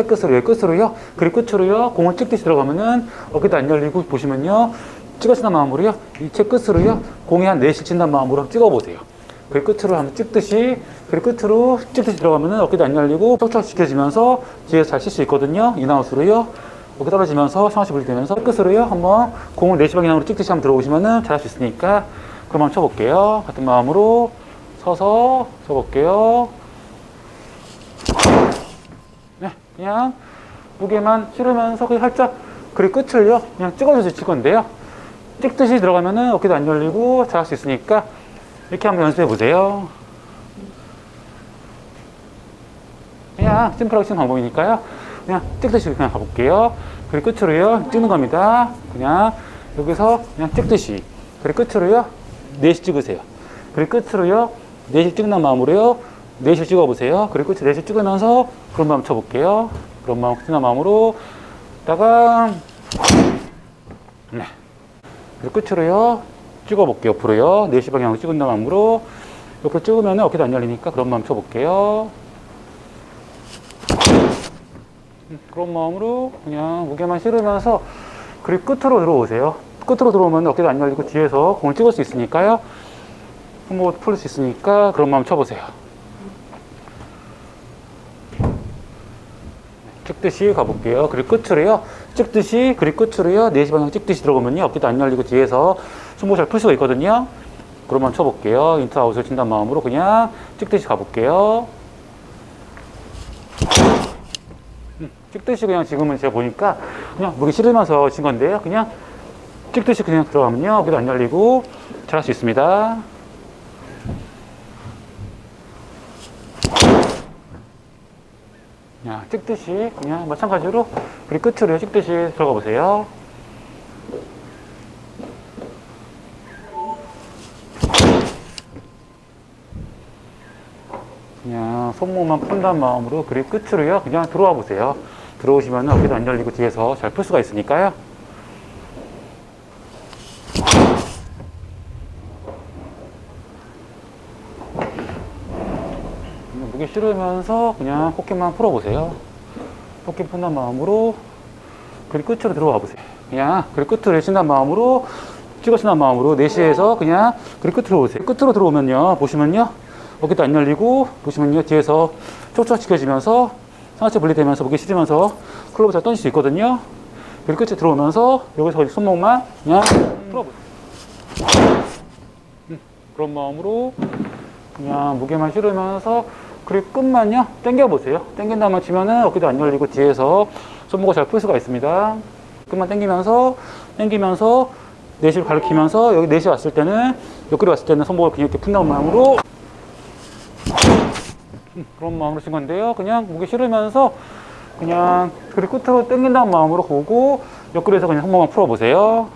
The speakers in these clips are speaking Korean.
채 끝으로 여기 끝으로요. 그리고 끝으로요. 공을 찍듯이 들어가면은 어깨도 안 열리고 보시면요. 찍어진다는 마음으로요. 이 채 끝으로요. 공이 한 4실 친다는 마음으로 찍어보세요. 그리고 끝으로 한번 찍듯이 그리고 끝으로 찍듯이 들어가면은 어깨도 안 열리고 촉촉시켜지면서 뒤에서 잘 칠 수 있거든요. 인아웃으로요. 어깨 떨어지면서 상하치 분리되면서 끝으로요. 한번 공을 4시 방향으로 찍듯이 한번 들어오시면은 잘할 수 있으니까 그럼 한번 쳐볼게요. 같은 마음으로 서서 쳐볼게요. 네, 그냥 무게만 실으면서 그냥 살짝 그리고 끝을요. 그냥 찍어줘서 칠 건데요. 찍듯이 들어가면은 어깨도 안 열리고 잘할 수 있으니까 이렇게 한번 연습해 보세요. 그냥 심플하게 치는 방법이니까요. 그냥 찍듯이 그냥 가볼게요. 그리고 끝으로요. 찍는 겁니다. 그냥 여기서 그냥 찍듯이. 그리고 끝으로요. 넷이 찍으세요. 그리고 끝으로요. 넷이 찍는 마음으로요. 넷을 찍어보세요. 그리고 넷을 찍으면서 그런 마음 쳐볼게요. 그런 마음, 끝난 마음으로. 다가 네. 그리고 끝으로요. 찍어볼게요. 옆으로요. 4시 방향으로 찍은 마음으로. 옆으로 찍으면 어깨도 안 열리니까 그런 마음 쳐볼게요. 음, 그런 마음으로 그냥 무게만 실으면서 그리고 끝으로 들어오세요. 끝으로 들어오면 어깨도 안 열리고 뒤에서 공을 찍을 수 있으니까요. 한번 풀릴 수 있으니까 그런 마음 쳐보세요. 찍듯이 가볼게요. 그리고 끝으로요. 찍듯이, 그리고 끝으로요. 4시 방향 찍듯이 들어가면요. 어깨도 안 열리고 뒤에서 손목 잘풀 수가 있거든요. 그러면 쳐볼게요. 인트 아웃을 친다는 마음으로 그냥 찍듯이 가볼게요. 음, 찍듯이 그냥 지금은 제가 보니까 그냥 무게 실으면서 친 건데요. 그냥 찍듯이 그냥 들어가면요. 어깨도 안 열리고 잘 할 수 있습니다. 그냥 찍듯이 그냥 마찬가지로 그리고 끝으로 찍듯이 들어가 보세요. 그냥 손목만 푼다는 마음으로 그리고 끝으로요. 그냥 들어와 보세요. 들어오시면 어깨도 안 열리고 뒤에서 잘 풀 수가 있으니까요. 무게 실으면서 그냥 코끼만 풀어보세요. 코끼 푼다는 마음으로 그리고 끝으로 들어와 보세요. 그냥 그리고 끝으로 내신다는 마음으로 찍어신다는 마음으로 4시에서 그냥 그리고 끝으로 오세요. 끝으로 들어오면요. 보시면요. 어깨도 안 열리고 보시면요. 뒤에서 촉촉시켜지면서 상하체 분리되면서 무게 실으면서 클럽을 잘 던질 수 있거든요. 그리고 끝에 들어오면서 여기서 손목만 그냥 풀어보세요. 음, 그런 마음으로 그냥 무게만 실으면서 그리고 끝만요? 당겨 보세요. 당긴 다음에 치면은 어깨도 안 열리고 뒤에서 손목을 잘 풀 수가 있습니다. 끝만 당기면서 당기면서 내시를 가리키면서 여기 내시 왔을 때는 옆구리 왔을 때는 손목을 그냥 이렇게 푼다는 마음으로. 음, 그런 마음으로 친 건데요. 그냥 무게 실으면서 그냥 그리고 끝으로 당긴다는 마음으로 보고 옆구리에서 그냥 손목만 풀어 보세요.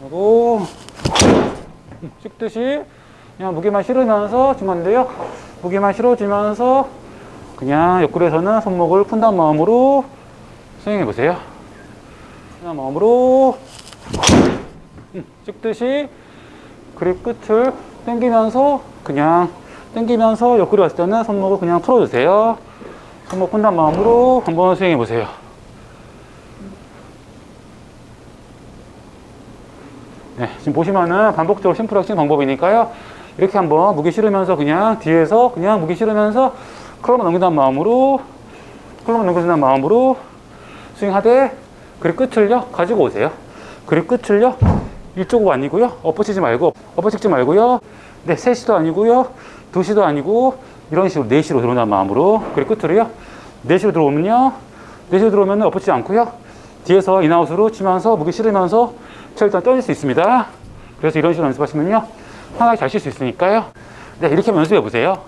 그리고 찍듯이 그냥 무게만 실으면서 친 건데요. 무게만 실어주면서 그냥 옆구리에서는 손목을 푼다는 마음으로 스윙해 보세요. 푼다는 마음으로 음, 찍듯이 그립 끝을 당기면서 그냥 당기면서 옆구리 왔을 때는 손목을 그냥 풀어주세요. 손목 푼다는 마음으로 한번 스윙해 보세요. 네, 지금 보시면은 반복적으로 심플하게 치는 방법이니까요. 이렇게 한번 무게 실으면서 그냥 뒤에서 그냥 무게 실으면서 클럽을 넘긴다는 마음으로 클럽을 넘겨준다는 마음으로 스윙하되 그립 끝을요 가지고 오세요. 그립 끝을요 이쪽은 아니고요. 엎어치지 말고 엎어치지 말고요. 네, 3시도 아니고요. 2시도 아니고 이런 식으로 4시로 들어온다는 마음으로 그립 끝으로요. 4시로 들어오면요. 4시로 들어오면 엎어치지 않고요. 뒤에서 인아웃으로 치면서 무게 실으면서 일단 떠질 수 있습니다. 그래서 이런 식으로 연습하시면요. 편하게 잘칠수 있으니까요. 네, 이렇게 연습해 보세요.